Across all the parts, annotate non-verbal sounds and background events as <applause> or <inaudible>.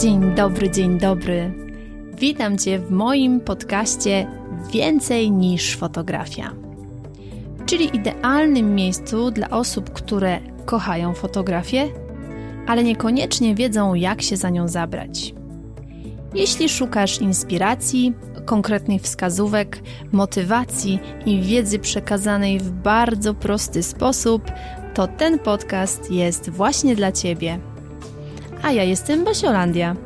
Dzień dobry, dzień dobry. Witam Cię w moim podcaście Więcej niż fotografia, czyli idealnym miejscu dla osób, które kochają fotografię, ale niekoniecznie wiedzą, jak się za nią zabrać. Jeśli szukasz inspiracji, konkretnych wskazówek, motywacji i wiedzy przekazanej w bardzo prosty sposób, to ten podcast jest właśnie dla Ciebie. A ja jestem Basiolandia,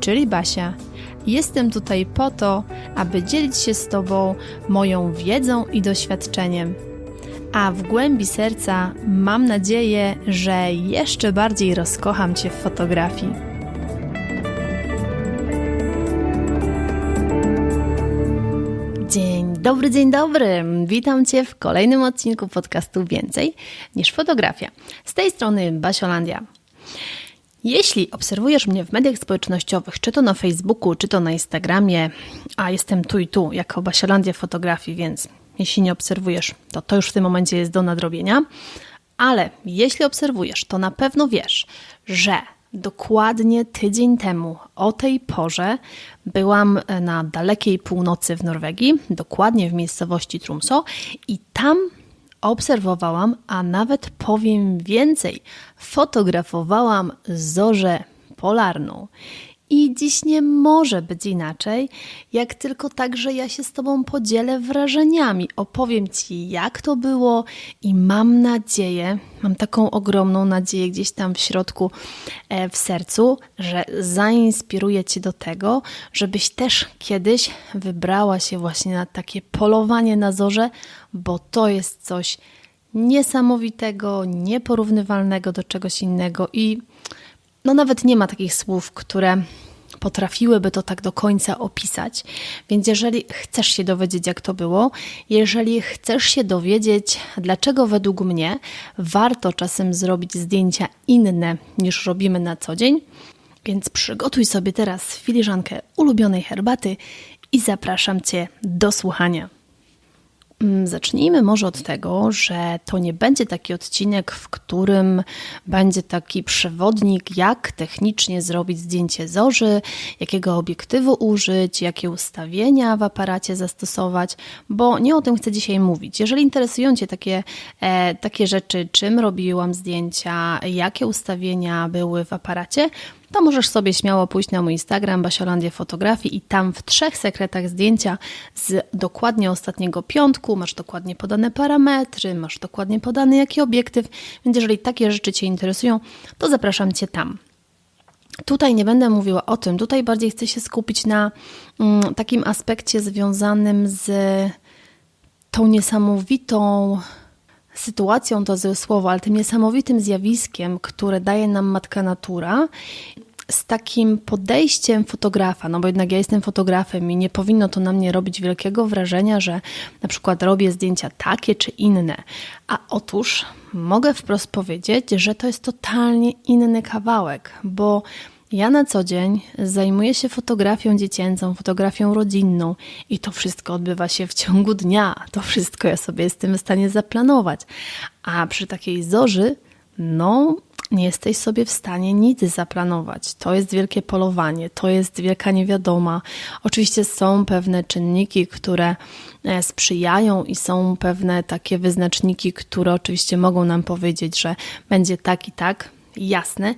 czyli Basia. Jestem tutaj po to, aby dzielić się z Tobą moją wiedzą i doświadczeniem. A w głębi serca mam nadzieję, że jeszcze bardziej rozkocham Cię w fotografii. Dzień dobry, dzień dobry. Witam Cię w kolejnym odcinku podcastu Więcej niż fotografia. Z tej strony Basiolandia. Jeśli obserwujesz mnie w mediach społecznościowych, czy to na Facebooku, czy to na Instagramie, a jestem tu i tu jako Basiolandia Fotografii, więc jeśli nie obserwujesz, to to już w tym momencie jest do nadrobienia. Ale jeśli obserwujesz, to na pewno wiesz, że dokładnie tydzień temu o tej porze byłam na dalekiej północy w Norwegii, dokładnie w miejscowości Trumso i tam obserwowałam, a nawet powiem więcej, fotografowałam zorzę polarną. I dziś nie może być inaczej, jak tylko tak, że ja się z Tobą podzielę wrażeniami. Opowiem Ci, jak to było, i mam nadzieję, mam taką ogromną nadzieję gdzieś tam w środku, e, w sercu, że zainspiruję Cię do tego, żebyś też kiedyś wybrała się właśnie na takie polowanie na zorze, bo to jest coś niesamowitego, nieporównywalnego do czegoś innego i no nawet nie ma takich słów, które potrafiłyby to tak do końca opisać. Więc jeżeli chcesz się dowiedzieć, jak to było, jeżeli chcesz się dowiedzieć, dlaczego według mnie warto czasem zrobić zdjęcia inne niż robimy na co dzień, więc przygotuj sobie teraz filiżankę ulubionej herbaty i zapraszam Cię do słuchania. Mm, zacznijmy może od tego, że to nie będzie taki odcinek, w którym będzie taki przewodnik, jak technicznie zrobić zdjęcie zorzy, jakiego obiektywu użyć, jakie ustawienia w aparacie zastosować, bo nie o tym chcę dzisiaj mówić. Jeżeli interesują Cię takie, e, takie rzeczy, czym robiłam zdjęcia, jakie ustawienia były w aparacie, to możesz sobie śmiało pójść na mój Instagram Basiolandia Fotografii i tam w trzech sekretach zdjęcia z dokładnie ostatniego piątku masz dokładnie podane parametry, masz dokładnie podany jaki obiektyw, więc jeżeli takie rzeczy Cię interesują, to zapraszam Cię tam. Tutaj nie będę mówiła o tym, tutaj bardziej chcę się skupić na mm, takim aspekcie związanym z tą niesamowitą sytuacją to złe słowo, ale tym niesamowitym zjawiskiem, które daje nam matka natura, z takim podejściem fotografa, no bo jednak ja jestem fotografem i nie powinno to na mnie robić wielkiego wrażenia, że na przykład robię zdjęcia takie czy inne. A otóż mogę wprost powiedzieć, że to jest totalnie inny kawałek, bo ja na co dzień zajmuję się fotografią dziecięcą, fotografią rodzinną i to wszystko odbywa się w ciągu dnia. To wszystko ja sobie jestem w stanie zaplanować. A przy takiej zorzy, no, nie jesteś sobie w stanie nic zaplanować. To jest wielkie polowanie, to jest wielka niewiadoma. Oczywiście są pewne czynniki, które e, sprzyjają i są pewne takie wyznaczniki, które oczywiście mogą nam powiedzieć, że będzie tak i tak. Jasne,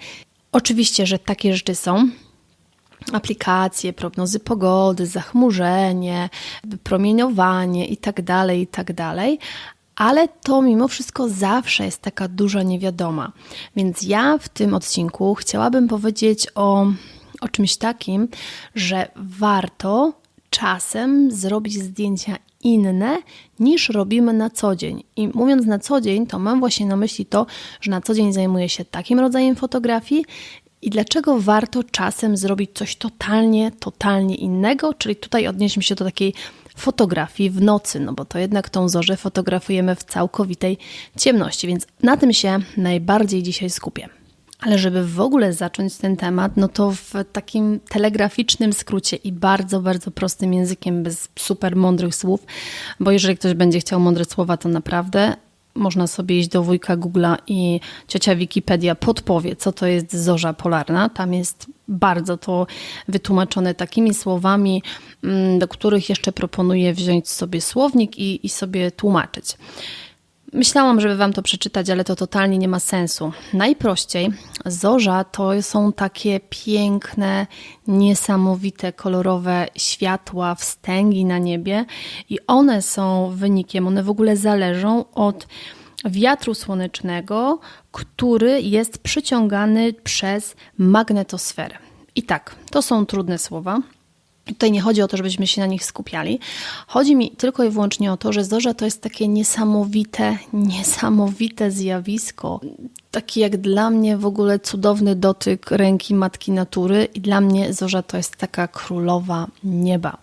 Oczywiście, że takie rzeczy są. Aplikacje, prognozy pogody, zachmurzenie, promieniowanie itd., tak itd., tak ale to mimo wszystko zawsze jest taka duża niewiadoma. Więc ja w tym odcinku chciałabym powiedzieć o, o czymś takim, że warto czasem zrobić zdjęcia inne niż robimy na co dzień. I mówiąc na co dzień, to mam właśnie na myśli to, że na co dzień zajmuję się takim rodzajem fotografii i dlaczego warto czasem zrobić coś totalnie, totalnie innego, czyli tutaj odnieśmy się do takiej fotografii w nocy, no bo to jednak tą zorzę fotografujemy w całkowitej ciemności, więc na tym się najbardziej dzisiaj skupię. Ale żeby w ogóle zacząć ten temat, no to w takim telegraficznym skrócie i bardzo, bardzo prostym językiem, bez super mądrych słów, bo jeżeli ktoś będzie chciał mądre słowa, to naprawdę można sobie iść do wujka Google'a i ciocia Wikipedia podpowie, co to jest zorza polarna. Tam jest bardzo to wytłumaczone takimi słowami, mm, do których jeszcze proponuję wziąć sobie słownik i, i sobie tłumaczyć. Myślałam, żeby Wam to przeczytać, ale to totalnie nie ma sensu. Najprościej, zorza to są takie piękne, niesamowite, kolorowe światła, wstęgi na niebie i one są wynikiem, one w ogóle zależą od wiatru słonecznego, który jest przyciągany przez magnetosferę. I tak, to są trudne słowa. Tutaj nie chodzi o to, żebyśmy się na nich skupiali. Chodzi mi tylko i wyłącznie o to, że zorza to jest takie niesamowite, niesamowite zjawisko. Taki jak dla mnie w ogóle cudowny dotyk ręki matki natury, i dla mnie zorza to jest taka królowa nieba.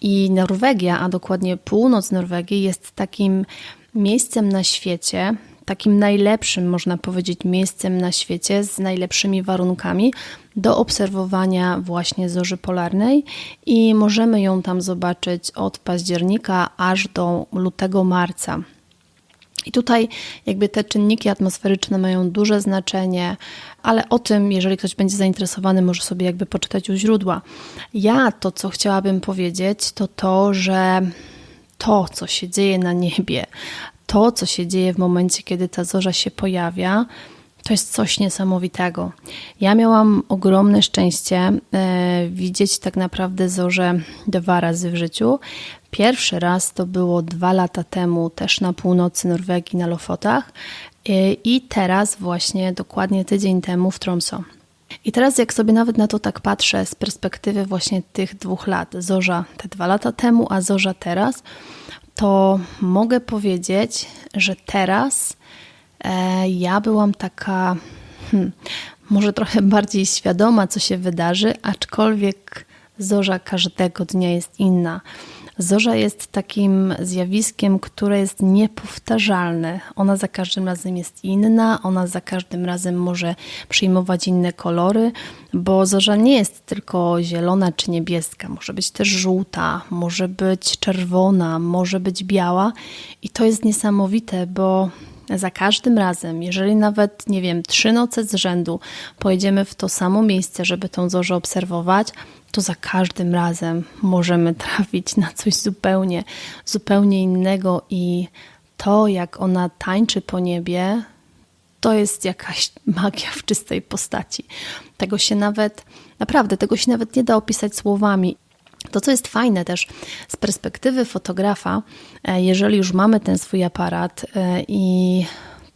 I Norwegia, a dokładnie północ Norwegii, jest takim miejscem na świecie, takim najlepszym, można powiedzieć, miejscem na świecie z najlepszymi warunkami do obserwowania właśnie zorzy polarnej i możemy ją tam zobaczyć od października aż do lutego marca. I tutaj jakby te czynniki atmosferyczne mają duże znaczenie, ale o tym, jeżeli ktoś będzie zainteresowany, może sobie jakby poczytać u źródła. Ja to, co chciałabym powiedzieć, to to, że to, co się dzieje na niebie, to, co się dzieje w momencie, kiedy ta zorza się pojawia, to jest coś niesamowitego. Ja miałam ogromne szczęście e, widzieć tak naprawdę zorzę dwa razy w życiu. Pierwszy raz to było dwa lata temu, też na północy Norwegii, na Lofotach, e, i teraz, właśnie dokładnie tydzień temu w Tromso. I teraz, jak sobie nawet na to tak patrzę z perspektywy właśnie tych dwóch lat, zorza te dwa lata temu, a zorza teraz, to mogę powiedzieć, że teraz ja byłam taka, hmm, może trochę <laughs> bardziej świadoma, co się wydarzy, aczkolwiek zorza każdego dnia jest inna. Zorza jest takim zjawiskiem, które jest niepowtarzalne. Ona za każdym razem jest inna, ona za każdym razem może przyjmować inne kolory, bo zorza nie jest tylko zielona czy niebieska, może być też żółta, może być czerwona, może być biała i to jest niesamowite, bo za każdym razem, jeżeli nawet, nie wiem, trzy noce z rzędu pojedziemy w to samo miejsce, żeby tą zorzę obserwować, to za każdym razem możemy <laughs> trafić na coś zupełnie, zupełnie innego i to, jak ona tańczy po niebie, to jest jakaś <laughs> magia w czystej postaci. Tego się nawet, naprawdę, tego się nawet nie da opisać słowami. To, co jest fajne też z perspektywy fotografa, e, jeżeli już mamy ten swój aparat e, i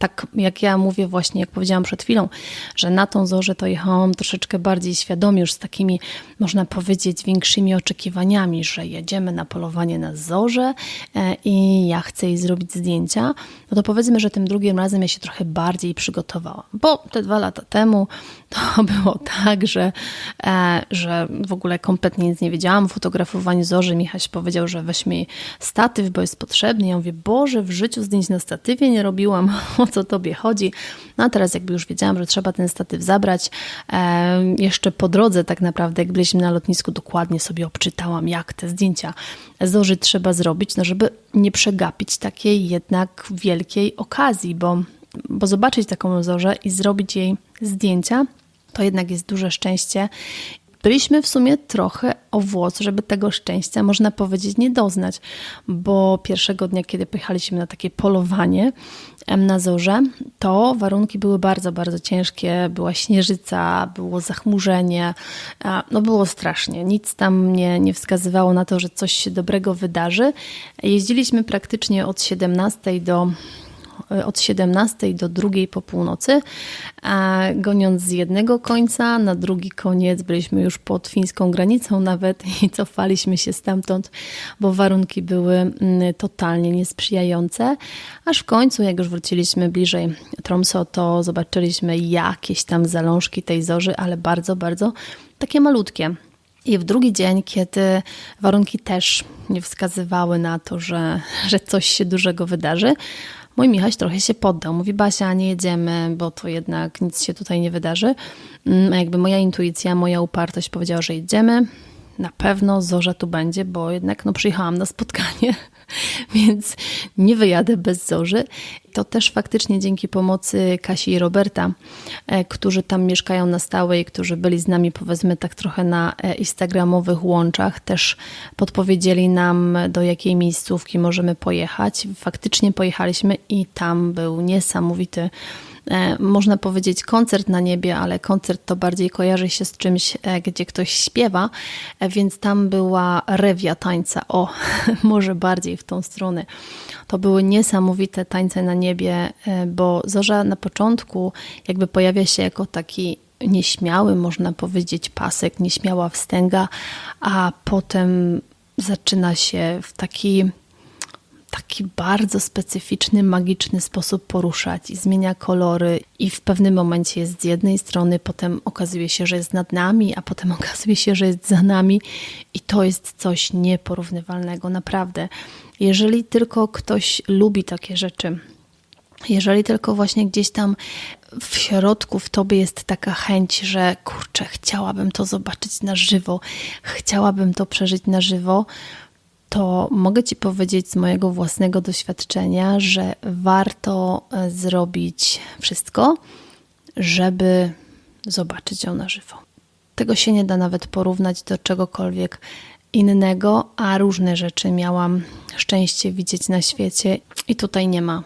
tak jak ja mówię właśnie, jak powiedziałam przed chwilą, że na tą zorzę to jechałam troszeczkę bardziej świadomie, już z takimi, można powiedzieć, większymi oczekiwaniami, że jedziemy na polowanie na zorze e, i ja chcę jej zrobić zdjęcia, no to powiedzmy, że tym drugim razem ja się trochę bardziej przygotowałam, bo te dwa lata temu to <laughs> było tak, że, e, że w ogóle kompletnie nic nie wiedziałam o fotografowaniu zorzy. Michaś powiedział, że weźmie statyw, bo jest potrzebny. Ja mówię, Boże, w życiu zdjęć na statywie nie robiłam, <laughs> o co tobie chodzi. No a teraz jakby już wiedziałam, że trzeba ten statyw zabrać. E, jeszcze po drodze tak naprawdę, jak byliśmy na lotnisku, dokładnie sobie obczytałam, jak te zdjęcia zorzy trzeba zrobić, no żeby nie przegapić takiej jednak wielkiej okazji, bo, bo zobaczyć taką zorzę i zrobić jej zdjęcia, to jednak jest duże szczęście. Byliśmy w sumie trochę o włos, żeby tego szczęścia, można powiedzieć, nie doznać, bo pierwszego dnia, kiedy pojechaliśmy na takie polowanie na zorze, to warunki były bardzo, bardzo ciężkie. Była śnieżyca, było zachmurzenie, no było strasznie. Nic tam nie, nie wskazywało na to, że coś się dobrego wydarzy. Jeździliśmy praktycznie od 17 do od 17 do drugiej po północy, goniąc z jednego końca na drugi koniec. Byliśmy już pod fińską granicą nawet <laughs> i cofaliśmy się stamtąd, bo warunki były mm, totalnie niesprzyjające. Aż w końcu, jak już wróciliśmy bliżej Tromso, to zobaczyliśmy jakieś tam zalążki tej zorzy, ale bardzo, bardzo takie malutkie. I w drugi dzień, kiedy warunki też nie wskazywały na to, że, że coś się dużego wydarzy, Mój Michaś trochę się poddał. Mówi, Basia, nie jedziemy, bo to jednak nic się tutaj nie wydarzy. Mm, a jakby moja intuicja, moja upartość powiedziała, że jedziemy. Na pewno zorza tu będzie, bo jednak no, przyjechałam na spotkanie, <laughs> więc nie wyjadę bez Zorzy. To też faktycznie dzięki pomocy Kasi i Roberta, e, którzy tam mieszkają na stałe i którzy byli z nami powiedzmy tak trochę na e, instagramowych łączach, też podpowiedzieli nam do jakiej miejscówki możemy pojechać. Faktycznie pojechaliśmy i tam był niesamowity można powiedzieć koncert na niebie, ale koncert to bardziej kojarzy się z czymś, e, gdzie ktoś śpiewa, e, więc tam była rewia tańca. O, <laughs> może bardziej w tą stronę. To były niesamowite tańce na niebie, bo Zorza na początku jakby pojawia się jako taki nieśmiały, można powiedzieć, pasek, nieśmiała wstęga, a potem zaczyna się w taki taki bardzo specyficzny, magiczny sposób poruszać i zmienia kolory i w pewnym momencie jest z jednej strony, potem okazuje się, że jest nad nami, a potem <laughs> okazuje się, że jest za nami i to jest coś nieporównywalnego, naprawdę. Jeżeli tylko ktoś lubi takie rzeczy, jeżeli tylko właśnie gdzieś tam w środku w tobie jest taka chęć, że kurczę, chciałabym to zobaczyć na żywo, chciałabym to przeżyć na żywo, to mogę Ci powiedzieć z mojego własnego doświadczenia, że warto e, zrobić wszystko, żeby zobaczyć ją na żywo. Tego się nie da nawet porównać do czegokolwiek innego, a różne rzeczy miałam szczęście widzieć na świecie i tutaj nie ma.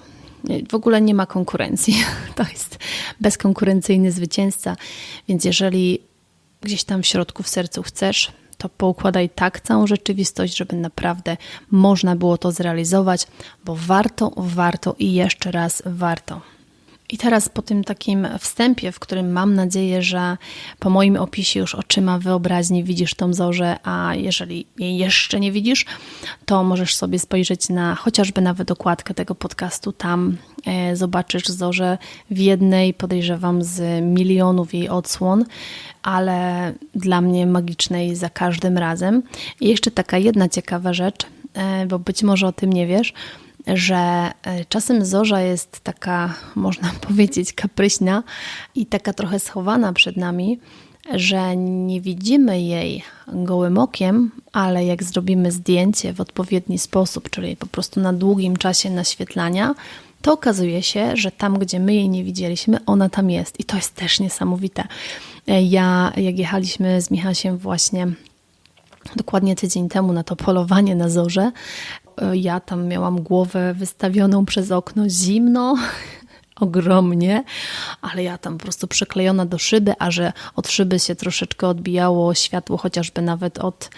W ogóle nie ma konkurencji. <laughs> To jest bezkonkurencyjny zwycięzca, więc jeżeli gdzieś tam w środku w sercu chcesz, to poukładaj tak całą rzeczywistość, żeby naprawdę można było to zrealizować, bo warto, warto i jeszcze raz warto. I teraz po tym takim wstępie, w którym mam nadzieję, że po moim opisie już oczyma wyobraźni widzisz tą zorzę, a jeżeli jej jeszcze nie widzisz, to możesz sobie spojrzeć na chociażby nawet okładkę tego podcastu. Tam e, zobaczysz zorzę w jednej, podejrzewam, z milionów jej odsłon, ale dla mnie magicznej za każdym razem. I jeszcze taka jedna ciekawa rzecz, e, bo być może o tym nie wiesz – że e, czasem zorza jest taka, można <laughs> powiedzieć, kapryśna i taka trochę schowana przed nami, że nie widzimy jej gołym okiem, ale jak zrobimy zdjęcie w odpowiedni sposób, czyli po prostu na długim czasie naświetlania, to okazuje się, że tam, gdzie my jej nie widzieliśmy, ona tam jest. I to jest też niesamowite. E, ja, jak jechaliśmy z Michasiem właśnie dokładnie tydzień temu na to polowanie na zorze, ja tam miałam głowę wystawioną przez okno zimno, ogromnie, ale ja tam po prostu przyklejona do szyby, a że od szyby się troszeczkę odbijało światło, chociażby nawet od,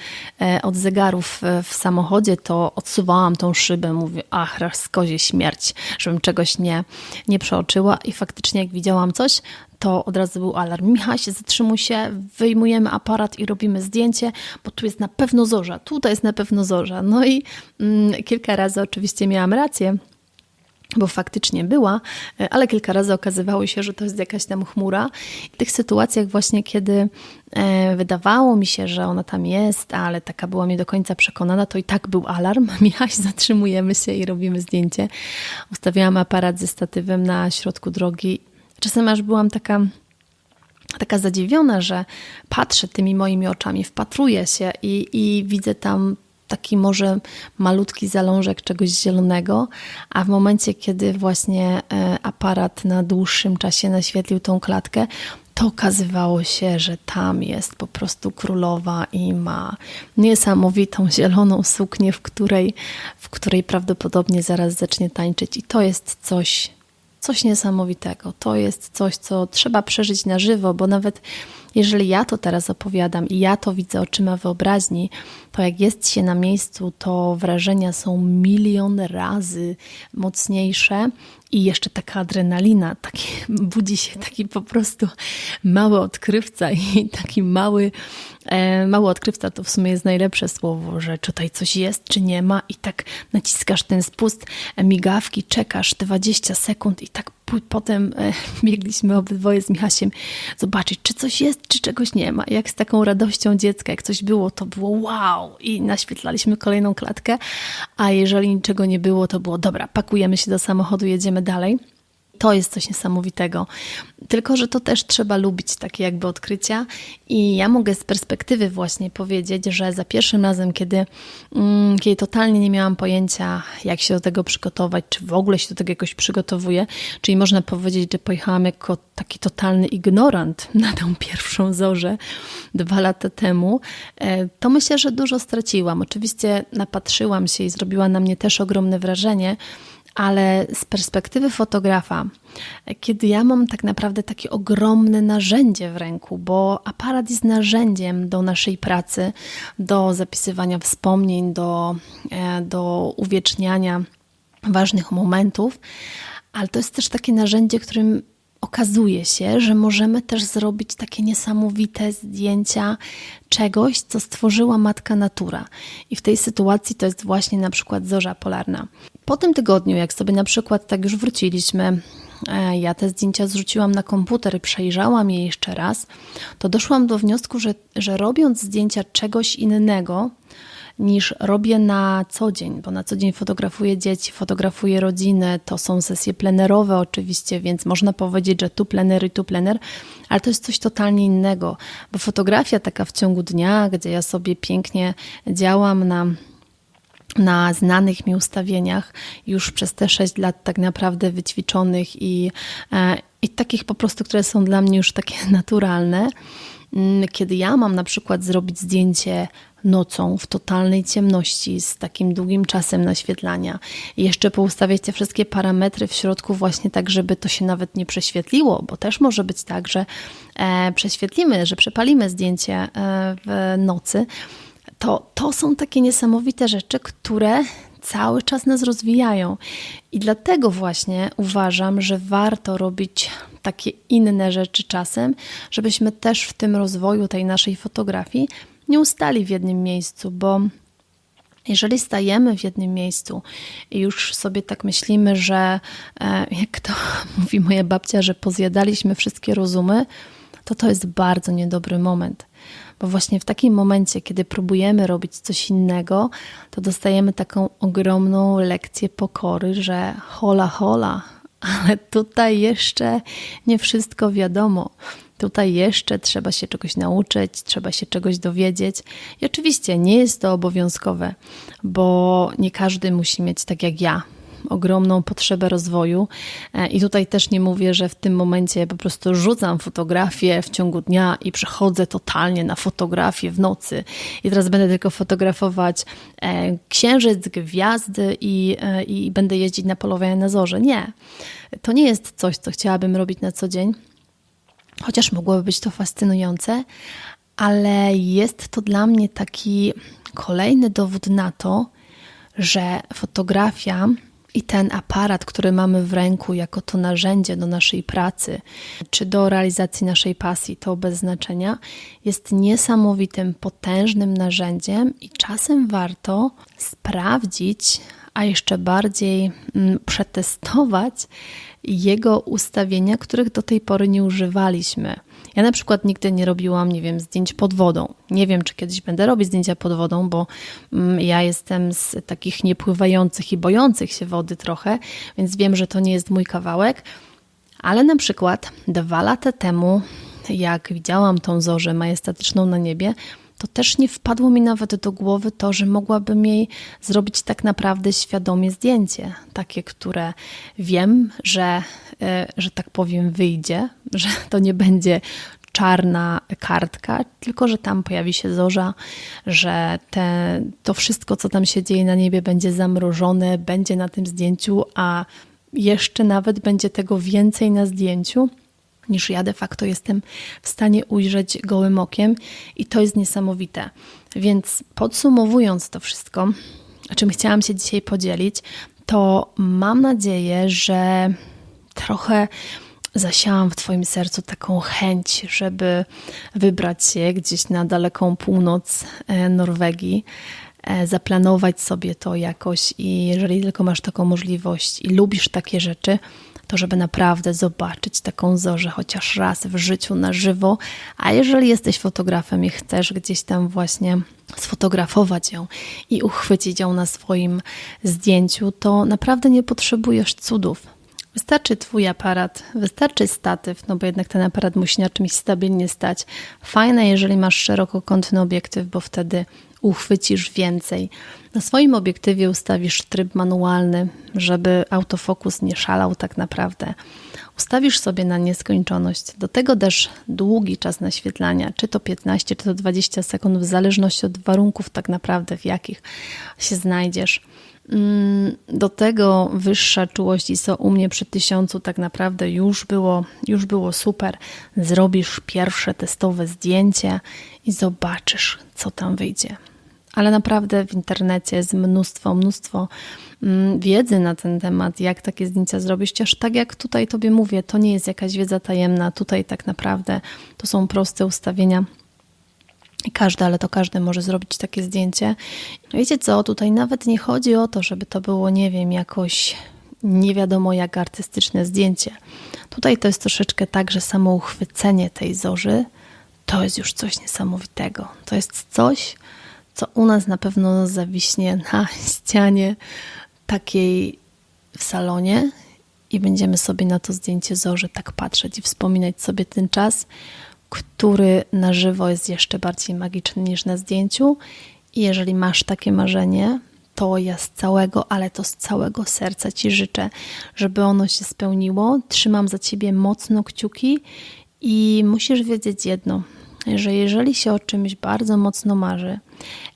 e, od zegarów w samochodzie, to odsuwałam tą szybę, mówię, ach, raz kozie śmierć, żebym czegoś nie, nie przeoczyła i faktycznie jak widziałam coś, to od razu był alarm. Michał, się zatrzymuj się, wyjmujemy aparat i robimy zdjęcie, bo tu jest na pewno zorza, tutaj jest na pewno zorza. No i mm, kilka razy oczywiście miałam rację bo faktycznie była, ale kilka razy okazywało się, że to jest jakaś tam chmura. W tych sytuacjach właśnie, kiedy e, wydawało mi się, że ona tam jest, ale taka była nie do końca przekonana, to i tak był alarm. <laughs> Michaś, zatrzymujemy się i robimy zdjęcie. Ustawiałam aparat ze statywem na środku drogi Czasem aż byłam taka, taka zadziwiona, że patrzę tymi moimi oczami, wpatruję się i, i widzę tam taki może malutki zalążek czegoś zielonego, a w momencie, kiedy właśnie e, aparat na dłuższym czasie naświetlił tą klatkę, to okazywało się, że tam jest po prostu królowa i ma niesamowitą zieloną suknię, w której, w której prawdopodobnie zaraz zacznie tańczyć. I to jest coś coś niesamowitego. To jest coś, co trzeba przeżyć na żywo, bo nawet jeżeli ja to teraz opowiadam i ja to widzę oczyma wyobraźni, to jak jest się na miejscu, to wrażenia są milion razy mocniejsze i jeszcze taka adrenalina, taki, <laughs> budzi się taki po prostu mały odkrywca i taki mały, e, mały odkrywca to w sumie jest najlepsze słowo, że tutaj coś jest, czy nie ma i tak naciskasz ten spust migawki, czekasz 20 sekund i tak potem e, <laughs> biegliśmy obydwoje z Michasiem zobaczyć, czy coś jest, czy czegoś nie ma. Jak z taką radością dziecka, jak coś było, to było wow i naświetlaliśmy kolejną klatkę, a jeżeli niczego nie było, to było dobra, pakujemy się do samochodu, jedziemy dalej. To jest coś niesamowitego. Tylko, że to też trzeba lubić takie jakby odkrycia. I ja mogę z perspektywy właśnie powiedzieć, że za pierwszym razem, kiedy, mm, kiedy totalnie nie miałam pojęcia, jak się do tego przygotować, czy w ogóle się do tego jakoś przygotowuję, czyli można powiedzieć, że pojechałam jako taki totalny ignorant <laughs> na tę pierwszą zorzę dwa lata temu, e, to myślę, że dużo straciłam. Oczywiście napatrzyłam się i zrobiła na mnie też ogromne wrażenie, ale z perspektywy fotografa, kiedy ja mam tak naprawdę takie ogromne narzędzie w ręku, bo aparat jest narzędziem do naszej pracy, do zapisywania wspomnień, do, e, do uwieczniania ważnych momentów, ale to jest też takie narzędzie, którym okazuje się, że możemy też zrobić takie niesamowite zdjęcia czegoś, co stworzyła matka natura. I w tej sytuacji to jest właśnie na przykład zorza polarna. Po tym tygodniu, jak sobie na przykład tak już wróciliśmy, e, ja te zdjęcia zrzuciłam na komputer i przejrzałam je jeszcze raz, to doszłam do wniosku, że, że robiąc zdjęcia czegoś innego, niż robię na co dzień, bo na co dzień fotografuję dzieci, fotografuję rodziny, to są sesje plenerowe oczywiście, więc można powiedzieć, że tu plener i tu plener, ale to jest coś totalnie innego, bo fotografia taka w ciągu dnia, gdzie ja sobie pięknie działam na na znanych mi ustawieniach już przez te 6 lat tak naprawdę wyćwiczonych i, e, i takich po prostu, które są dla mnie już takie <laughs> naturalne. Mm, kiedy ja mam na przykład zrobić zdjęcie nocą w totalnej ciemności z takim długim czasem naświetlania jeszcze poustawiać te wszystkie parametry w środku właśnie tak, żeby to się nawet nie prześwietliło, bo też może być tak, że e, prześwietlimy, że przepalimy zdjęcie e, w nocy, to to są takie niesamowite rzeczy, które cały czas nas rozwijają. I dlatego właśnie uważam, że warto robić takie inne rzeczy czasem, żebyśmy też w tym rozwoju tej naszej fotografii nie ustali w jednym miejscu, bo jeżeli stajemy w jednym miejscu i już sobie tak myślimy, że e, jak to <laughs> mówi moja babcia, że pozjadaliśmy wszystkie rozumy, to to jest bardzo niedobry moment. Bo właśnie w takim momencie, kiedy próbujemy robić coś innego, to dostajemy taką ogromną lekcję pokory, że hola, hola, ale tutaj jeszcze nie wszystko wiadomo. Tutaj jeszcze trzeba się czegoś nauczyć, trzeba się czegoś dowiedzieć. I oczywiście nie jest to obowiązkowe, bo nie każdy musi mieć tak jak ja ogromną potrzebę rozwoju. E, I tutaj też nie mówię, że w tym momencie po prostu rzucam fotografię w ciągu dnia i przechodzę totalnie na fotografię w nocy. I teraz będę tylko fotografować e, księżyc, gwiazdy i, e, i będę jeździć na polowanie na zorze. Nie. To nie jest coś, co chciałabym robić na co dzień chociaż mogłoby być to fascynujące, ale jest to dla mnie taki kolejny dowód na to, że fotografia i ten aparat, który mamy w ręku jako to narzędzie do naszej pracy, czy do realizacji naszej pasji, to bez znaczenia, jest niesamowitym, potężnym narzędziem i czasem warto sprawdzić, a jeszcze bardziej mm, przetestować jego ustawienia, których do tej pory nie używaliśmy. Ja na przykład nigdy nie robiłam, nie wiem, zdjęć pod wodą. Nie wiem, czy kiedyś będę robić zdjęcia pod wodą, bo mm, ja jestem z takich niepływających i bojących się wody trochę, więc wiem, że to nie jest mój kawałek. Ale na przykład dwa lata temu, jak widziałam tą zorzę majestatyczną na niebie, to też nie wpadło mi nawet do głowy to, że mogłabym jej zrobić tak naprawdę świadomie zdjęcie. Takie, które wiem, że, e, że tak powiem, wyjdzie, <laughs> że to nie będzie czarna kartka, tylko że tam pojawi się zorza, że te, to wszystko, co tam się dzieje na niebie, będzie zamrożone, będzie na tym zdjęciu, a jeszcze nawet będzie tego więcej na zdjęciu niż ja de facto jestem w stanie ujrzeć gołym okiem i to jest niesamowite. Więc podsumowując to wszystko, o czym chciałam się dzisiaj podzielić, to mam nadzieję, że trochę zasiałam w Twoim sercu taką chęć, żeby wybrać się gdzieś na daleką północ e, Norwegii, e, zaplanować sobie to jakoś i jeżeli tylko masz taką możliwość i lubisz takie rzeczy, to żeby naprawdę zobaczyć taką zorzę chociaż raz w życiu na żywo, a jeżeli jesteś fotografem i chcesz gdzieś tam właśnie sfotografować ją i uchwycić ją na swoim zdjęciu, to naprawdę nie potrzebujesz cudów Wystarczy Twój aparat, wystarczy statyw, no bo jednak ten aparat musi na czymś stabilnie stać. Fajne, jeżeli masz szerokokątny obiektyw, bo wtedy uchwycisz więcej. Na swoim obiektywie ustawisz tryb manualny, żeby autofokus nie szalał tak naprawdę. Ustawisz sobie na nieskończoność. Do tego też długi czas naświetlania, czy to 15, czy to 20 sekund, w zależności od warunków tak naprawdę, w jakich się znajdziesz. Mm, do tego wyższa czułość ISO u mnie przy tysiącu tak naprawdę już było, już było super. Zrobisz pierwsze testowe zdjęcie i zobaczysz, co tam wyjdzie. Ale naprawdę w internecie jest mnóstwo, mnóstwo mm, wiedzy na ten temat, jak takie zdjęcia zrobić. Chociaż tak jak tutaj Tobie mówię, to nie jest jakaś wiedza tajemna. Tutaj tak naprawdę to są proste ustawienia każdy, ale to każdy może zrobić takie zdjęcie. Wiecie co, tutaj nawet nie chodzi o to, żeby to było, nie wiem, jakoś nie wiadomo jak artystyczne zdjęcie. Tutaj to jest troszeczkę tak, że samo uchwycenie tej zorzy to jest już coś niesamowitego. To jest coś, co u nas na pewno zawiśnie na ścianie takiej w salonie i będziemy sobie na to zdjęcie zorzy tak patrzeć i wspominać sobie ten czas, który na żywo jest jeszcze bardziej magiczny niż na zdjęciu. I jeżeli masz takie marzenie, to ja z całego, ale to z całego serca Ci życzę, żeby ono się spełniło. Trzymam za Ciebie mocno kciuki i musisz wiedzieć jedno, że jeżeli się o czymś bardzo mocno marzy,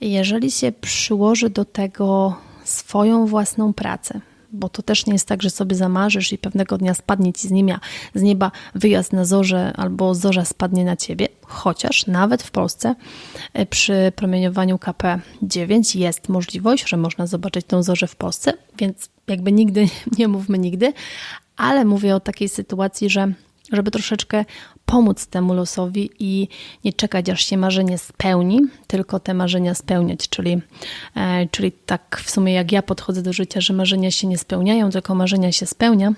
jeżeli się przyłoży do tego swoją własną pracę, bo to też nie jest tak, że sobie zamarzysz i pewnego dnia spadnie ci z nieba, z nieba wyjazd na zorze albo zorza spadnie na ciebie, chociaż nawet w Polsce e, przy promieniowaniu KP9 jest możliwość, że można zobaczyć tą zorzę w Polsce, więc jakby nigdy <laughs> nie mówmy nigdy, ale mówię o takiej sytuacji, że żeby troszeczkę pomóc temu losowi i nie czekać, aż się marzenie spełni, tylko te marzenia spełniać. Czyli, e, czyli tak w sumie jak ja podchodzę do życia, że marzenia się nie spełniają, tylko marzenia się spełnia.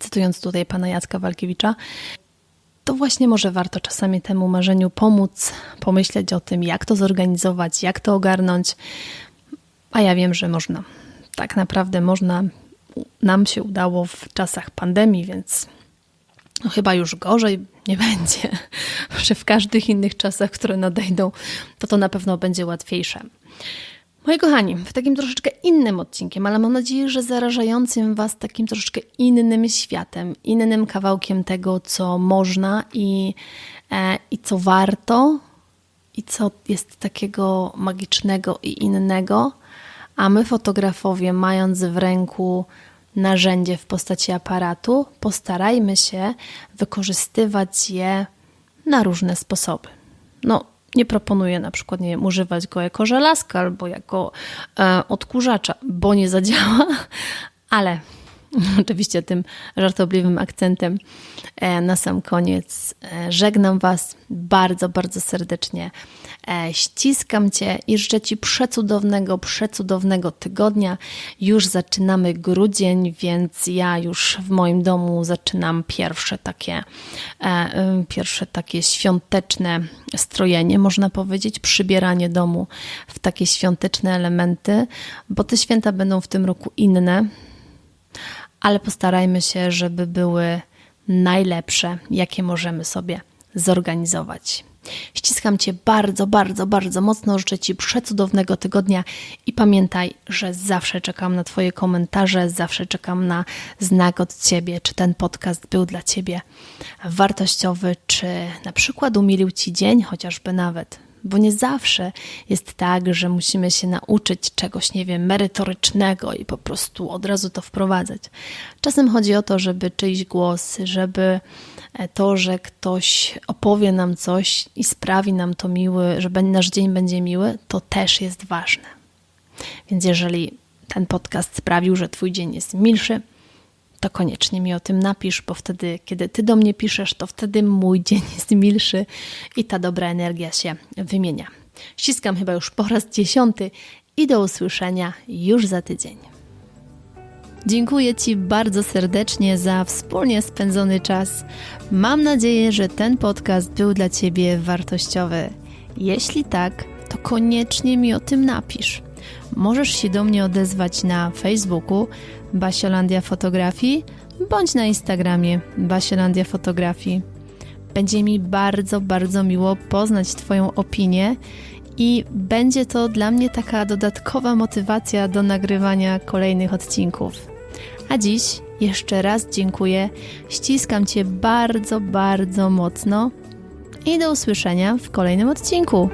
Cytując tutaj pana Jacka Walkiewicza, to właśnie może warto czasami temu marzeniu pomóc, pomyśleć o tym, jak to zorganizować, jak to ogarnąć. A ja wiem, że można. Tak naprawdę można. Nam się udało w czasach pandemii, więc no chyba już gorzej nie będzie, <laughs> że w każdych innych czasach, które nadejdą, to to na pewno będzie łatwiejsze. Moi kochani, w takim troszeczkę innym odcinkiem, ale mam nadzieję, że zarażającym Was takim troszeczkę innym światem, innym kawałkiem tego, co można i, e, i co warto, i co jest takiego magicznego i innego, a my, fotografowie, mając w ręku narzędzie w postaci aparatu, postarajmy się wykorzystywać je na różne sposoby. No, nie proponuję na przykład nie wiem, używać go jako żelazka albo jako e, odkurzacza, bo nie zadziała, <laughs> ale <laughs> oczywiście tym żartobliwym akcentem e, na sam koniec e, żegnam Was bardzo, bardzo serdecznie. E, ściskam Cię i życzę Ci przecudownego, przecudownego tygodnia. Już zaczynamy grudzień, więc ja już w moim domu zaczynam pierwsze takie, pierwsze takie świąteczne strojenie, można powiedzieć, przybieranie domu w takie świąteczne elementy, bo te święta będą w tym roku inne ale postarajmy się, żeby były najlepsze, jakie możemy sobie zorganizować. Ściskam Cię bardzo, bardzo, bardzo mocno. Życzę Ci przecudownego tygodnia i pamiętaj, że zawsze czekam na Twoje komentarze, zawsze czekam na znak od Ciebie, czy ten podcast był dla Ciebie wartościowy, czy na przykład umilił Ci dzień, chociażby nawet bo nie zawsze jest tak, że musimy się nauczyć czegoś, nie wiem, merytorycznego i po prostu od razu to wprowadzać. Czasem chodzi o to, żeby czyjś głos, żeby e, to, że ktoś opowie nam coś i sprawi nam to miły, że nasz dzień będzie miły, to też jest ważne. Więc jeżeli ten podcast sprawił, że Twój dzień jest milszy, to koniecznie mi o tym napisz, bo wtedy, kiedy ty do mnie piszesz, to wtedy mój dzień jest milszy i ta dobra energia się wymienia. Ściskam chyba już po raz dziesiąty i do usłyszenia już za tydzień. Dziękuję Ci bardzo serdecznie za wspólnie spędzony czas. Mam nadzieję, że ten podcast był dla Ciebie wartościowy. Jeśli tak, to koniecznie mi o tym napisz. Możesz się do mnie odezwać na Facebooku Basiolandia Fotografii bądź na Instagramie Basiolandia Fotografii. Będzie mi bardzo, bardzo miło poznać Twoją opinię i będzie to dla mnie taka dodatkowa motywacja do nagrywania kolejnych odcinków. A dziś jeszcze raz dziękuję, ściskam Cię bardzo, bardzo mocno i do usłyszenia w kolejnym odcinku.